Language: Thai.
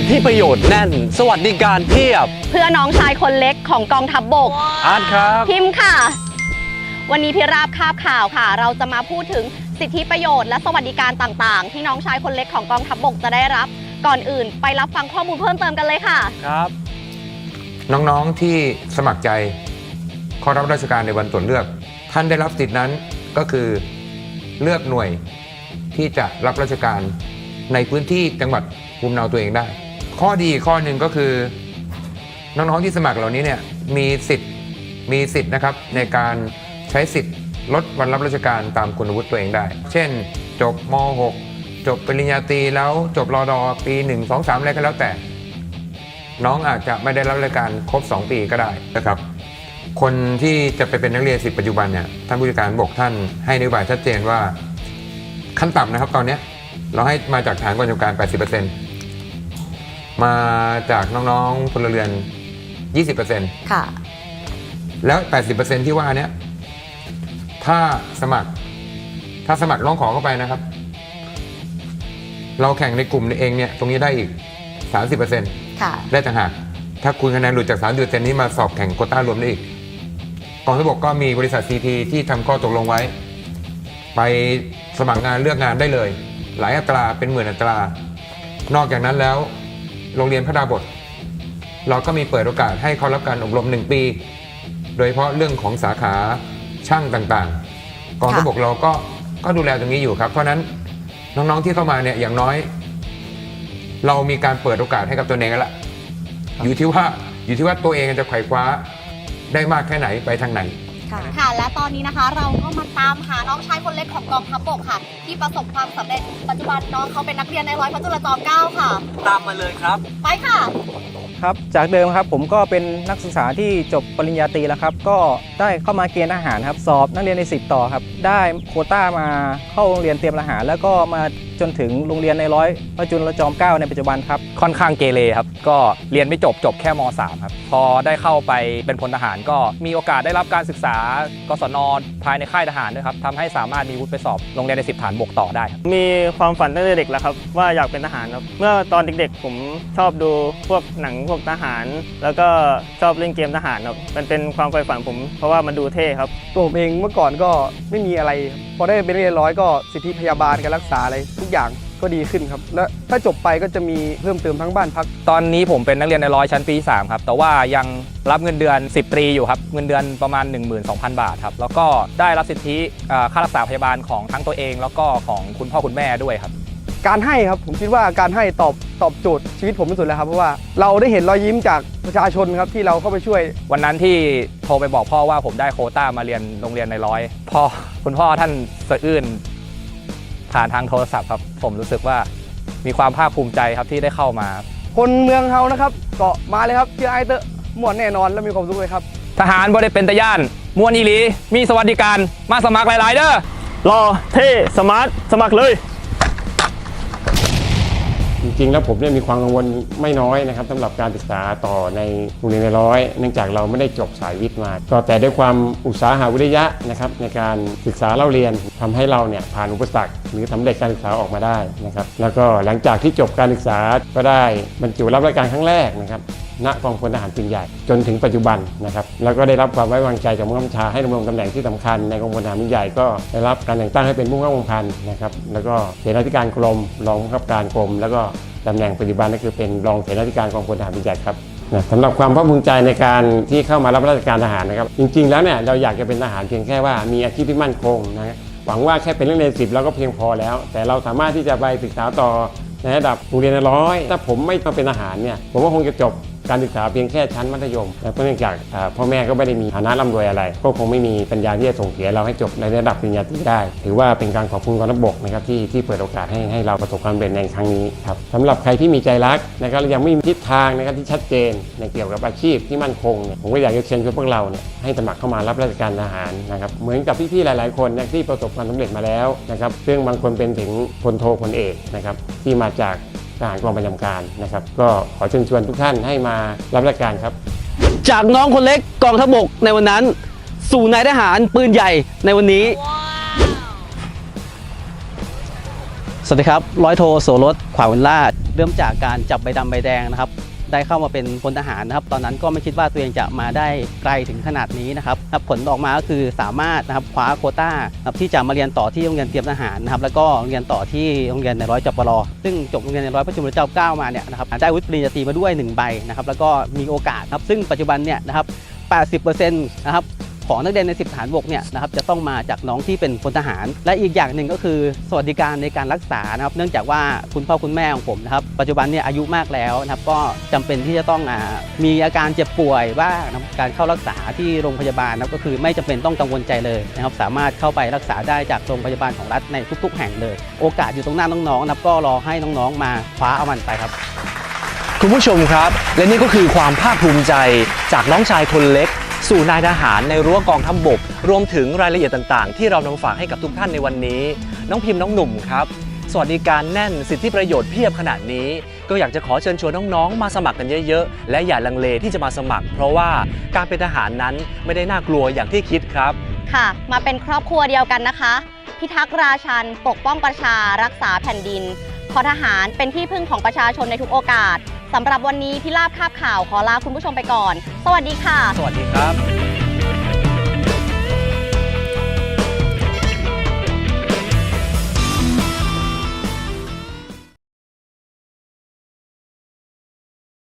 ทธิประโยชน์แน่น สวัสดิการเพียบ เพื่อน้องชายคนเล็กของกองทัพบบก อาร์ตครับ พิมพ์ค่ะ วันนี้พี่ราบคาบข่าวค่ะ เราจะมาพูดถึงสิทธิประโยชน์และสวัสดิการต่างๆ ที่น้องชายคนเล็กของกองทัพบบกจะได้รับ ก่อนอื่นไปรับฟังข้อมูลเพิ่มเติมกันเลยค่ะ ครับ น้องๆที่สมัครใจเข้ารับราชการในวันตรวจเลือก ท่านได้รับสิทธินั้นก็คือเลือกหน่วยที่จะรับราชการในพื้นที่จังหวัดภูมิลำเนาตัวเองได้ ข้อดีข้อหนึ่งก็คือน้องๆที่สมัครเหล่านี้เนี่ยมีสิทธิ์มีสิทธิ์นะครับในการใช้สิทธิ์ลดวันรับราชการตามคุณวุฒิตัวเองได้ เช่น จบม .6 จบปริญญาตรีแล้วจบรอดอปี 1 2 3 อะไรก็แล้วแต่ น้องอาจจะไม่ได้รับราชการครบ 2 ปีก็ได้นะครับ คนที่จะไปเป็นนักเรียนสิทธิ์ปัจจุบันเนี่ยท่านผู้จัดการบอกท่านให้นโยบายชัดเจนว่าขั้นต่ำนะครับตอนนี้เราให้มาจากฐานกองกำกับการ 80% มาจากน้องๆพลเรือน 20%ค่ะ แล้ว 80%ที่ว่าเนี้ยถ้าสมัคร ถ้าสมัครร้องขอเข้าไปนะครับ เราแข่งในกลุ่มเองเนี่ยตรงนี้ได้อีก 30%ค่ะ ได้ต่างหากถ้าคุณคะแนนหลุดจาก3เดือนนี้มาสอบแข่งโควต้ารวมได้อีกกองทัพบกก็มีบริษัท CP ที่ทำข้อตกลงไว้ ไปสมัครงานเลือกงานได้เลย หลายอัตราเป็นหมื่นอัตรา นอกจากนั้นแล้ว โรงเรียนพระดาบท เราก็มีเปิดโอกาสให้เขารับการอบรม 1 ปี โดยเฉพาะเรื่องของสาขาช่างต่างๆกองทัพบกเราก็ก็ดูแลตรงนี้อยู่ครับ เพราะฉะนั้นน้องๆที่เข้ามาเนี่ยอย่างน้อย เรามีการเปิดโอกาสให้กับตัวเองแล้วล่ะอยู่ที่ว่าอยู่ที่ว่าตัวเองจะไขว่คว้าได้มากแค่ไหนไปทางไหน ค่ะ และตอนนี้นะคะเราก็มาตามหาน้องชายคนเล็กของกองทัพบกค่ะ ที่ประสบความสำเร็จปัจจุบันน้องเขาเป็นนักเรียนในร้อยพระจุลจอมเกล้าค่ะ ตามมาเลยครับ ไปค่ะ ครับ จากเดิมครับผมก็เป็นนักศึกษาที่จบปริญญาตรีแล้วครับ ก็ได้เข้ามาเกณฑ์ทหารครับ สอบนักเรียนใน 10 ต่อครับ ได้โควต้ามาเข้าโรงเรียนเตรียมทหาร แล้วก็มา จนถึงโรงเรียนในร้อยพระจุลจอมเกล้าในปัจจุบันครับค่อนข้างเกเรครับก็เรียนไม่จบจบแค่ม .3 ครับพอได้เข้าไปเป็นพลทหาร ก็มีโอกาสได้รับการศึกษากศนภายในค่ายทหารด้วยครับทำให้สามารถมีวุฒิไปสอบโรงเรียนในสิบฐานบกต่อได้ครับมีความฝันตั้งแต่เด็กแล้วครับว่าอยากเป็นทหารครับเมื่อตอนเด็กๆ ผมชอบดูพวกหนังพวกทหาร แล้วก็ชอบเล่นเกมทหารครับมันเป็นความใฝ่ฝันผมเพราะว่ามันดูเท่ครับตัวผมเองเมื่อก่อนก็ไม่มีอะไร พอได้เป็นเรียนร้อยก็สิทธิพยาบาลการรักษาอะไรทุกอย่างก็ดีขึ้นครับ และถ้าจบไปก็จะมีเพิ่มเติมทั้งบ้านพัก ตอนนี้ผมเป็นนักเรียนในร้อยชั้นปี 3 ครับ แต่ว่ายังรับเงินเดือน 10 ตรีอยู่ครับ เงินเดือนประมาณ 12,000 บาทครับ แล้วก็ได้รับสิทธิค่ารักษาพยาบาลของทั้งตัวเอง แล้วก็ของคุณพ่อคุณแม่ด้วยครับ การให้ครับผมคิดว่าการให้ตอบตอบโจทย์ชีวิตผมที่สุดแล้วครับเพราะว่าเราได้เห็นรอยยิ้มจากประชาชนครับที่เราเข้าไปช่วย วันนั้นที่โทรไปบอกพ่อว่าผมได้โควต้ามาเรียนโรงเรียนในร้อยพ่อคุณพ่อท่านสะอื้นผ่านทางโทรศัพท์ครับ ผมรู้สึกว่ามีความภาคภูมิใจครับที่ได้เข้ามา คนเมืองเฮานะครับเกาะมาเลยครับเชื่อไอเตอร์ม่วนแน่นอนและมีความสุขเลยครับ ทหารบ่ได้เป็นตะย่านมวนอีหลี มีสวัสดิการมาสมัครหลาย ๆ เด้อรอเท่สมาร์ทสมัครเลย จริงๆ แล้วผมเนี่ยมีความกังวลไม่น้อยนะครับสำหรับการศึกษาต่อในโรงเรียนในร้อย เนื่องจากเราไม่ได้จบสายวิทย์มา ก็แต่ด้วยความอุตสาหะวิริยะนะครับในการศึกษาเล่าเรียนทำให้เราเนี่ยผ่านอุปสรรคหรือสำเร็จการศึกษาออกมาได้นะครับแล้วก็หลังจากที่จบการศึกษาก็ได้บรรจุรับราชการครั้งแรกนะครับ ณกองพลทหารปืนใหญ่จนถึงปัจจุบันนะครับแล้วก็ได้รับความไว้วางใจจากผู้บังคับบัญชาให้ดำรงตำแหน่งที่สำคัญในกองพลทหารปืนใหญ่ก็ได้รับการแต่งตั้งให้เป็นผู้บังคับบัญชานะครับแล้วก็เสนาธิการกรมรองผู้บังคับการกรม แล้วก็ตำแหน่งปัจจุบันก็คือเป็นรองเสนาธิการกองพลทหารปืนใหญ่ครับนะสำหรับความภาคภูมิใจในการที่เข้ามารับราชการทหารนะครับ จริง ๆ แล้วเนี่ยเราอยากจะเป็นทหารเพียงแค่ว่ามีอาชีพที่มั่นคงนะหวังว่าแค่เป็นเรื่องเรียนสิบเราก็เพียงพอแล้ว แต่เราสามารถที่จะไปศึกษาต่อในระดับโรงเรียนในร้อย ถ้าผมไม่มาเป็นทหารเนี่ยผมก็คงจะจบ การศึกษาเพียงแค่ชั้นมัธยมและเนื่องจากพ่อแม่ก็ไม่ได้มีฐานะร่ำรวยอะไร ก็คงไม่มีปัญญาที่จะส่งเสียเราให้จบในระดับปริญญาตรีได้ ถือว่าเป็นการขอบคุณกองทัพบกนะครับที่ที่เปิดโอกาสให้ให้เราประสบความสำเร็จในครั้งนี้ครับสำหรับใครที่มีใจรักนะครับและยังไม่มีทิศทางนะครับที่ชัดเจนในเกี่ยวกับอาชีพที่มั่นคงเนี่ยผมก็อยากจะเชิญชวนพวกเราเนี่ยให้สมัครเข้ามารับราชการทหารนะครับเหมือนกับพี่ๆหลายๆ คนนยที่ประสบความสำเร็จมาแล้วนะครับซึ่งบางคนเป็นถึงพลโทพลเอกนะครับที่มาจาก ทหารกองประจำการนะครับ ก็ขอเชิญชวนทุกท่านให้มารับราชการครับ จากน้องคนเล็กกองทพบกในวันนั้น สู่นายทหารปืนใหญ่ในวันนี้ สวัสดีครับ ร้อยโทโสรถขวาวินลาดเริ่มจากการจับใบดำใบแดงนะครับ ได้เข้ามาเป็นพลทหารนะครับ ตอนนั้นก็ไม่คิดว่าตัวเองจะมาได้ไกลถึงขนาดนี้นะครับรบผลออกมาก็คือสามารถนะครับคว้าโคต้าที่จะมาเรียนต่อที่โรงเรียนเตรียมทหารนะครับแล้วก็เรียนต่อที่โรงเรียนในร้อยจปรซึ่งจบโรงเรียนในร้อยพระจุลเจ้าเก้ามาเนี่ยนะครับได้วุฒิปริญญาตรีมาด้วยหนึ่งใบนะครับแล้วก็มีโอกาสครับซึ่งปัจจุบันเนี่ยนะครับ80%นะครับ ของนักเรียนใน10ฐานบกเนี่ยนะครับจะต้องมาจากน้องที่เป็นพลทหาร และอีกอย่างหนึ่งก็คือสวัสดิการในการรักษานะครับ เนื่องจากว่าคุณพ่อคุณแม่ของผมนะครับปัจจุบันเนี่ยอายุมากแล้วนะครับก็จำเป็นที่จะต้องอมีอาการเจ็บป่วยบ้างนะการเข้ารักษาที่โรงพยาบาลนะครับก็คือไม่จำเป็นต้องกังวลใจเลยนะครับสามารถเข้าไปรักษาได้จากโรงพยาบาลของรัฐในทุก ๆ แห่งเลย โอกาสอยู่ตรงหน้าน้องๆนะครับก็รอให้น้องๆ มาคว้าเอามันไปครับคุณผู้ชมครับ และนี่ก็คือความภาคภูมิใจจากน้องชายคนเล็ก สู่นายทหารในรั้วกองทัพบบก รวมถึงรายละเอียดต่างๆ ที่เรานำฝากให้กับทุกท่านในวันนี้ น้องพิมพ์น้องหนุ่มครับ สวัสดิการแน่นสิทธิประโยชน์เพียบขนาดนี้ ก็อยากจะขอเชิญชวนน้องๆ มาสมัครกันเยอะๆ และอย่าลังเลที่จะมาสมัคร เพราะว่าการเป็นทหารนั้นไม่ได้น่ากลัวอย่างที่คิดครับ ค่ะ มาเป็นครอบครัวเดียวกันนะคะ พิทักษ์ราชันปกป้องประชารักษาแผ่นดินพอทหารเป็นที่พึ่งของประชาชนในทุกโอกาส สำหรับวันนี้พี่ลาบคาบข่าวขอลาคุณผู้ชมไปก่อน สวัสดีค่ะ สวัสดีครับ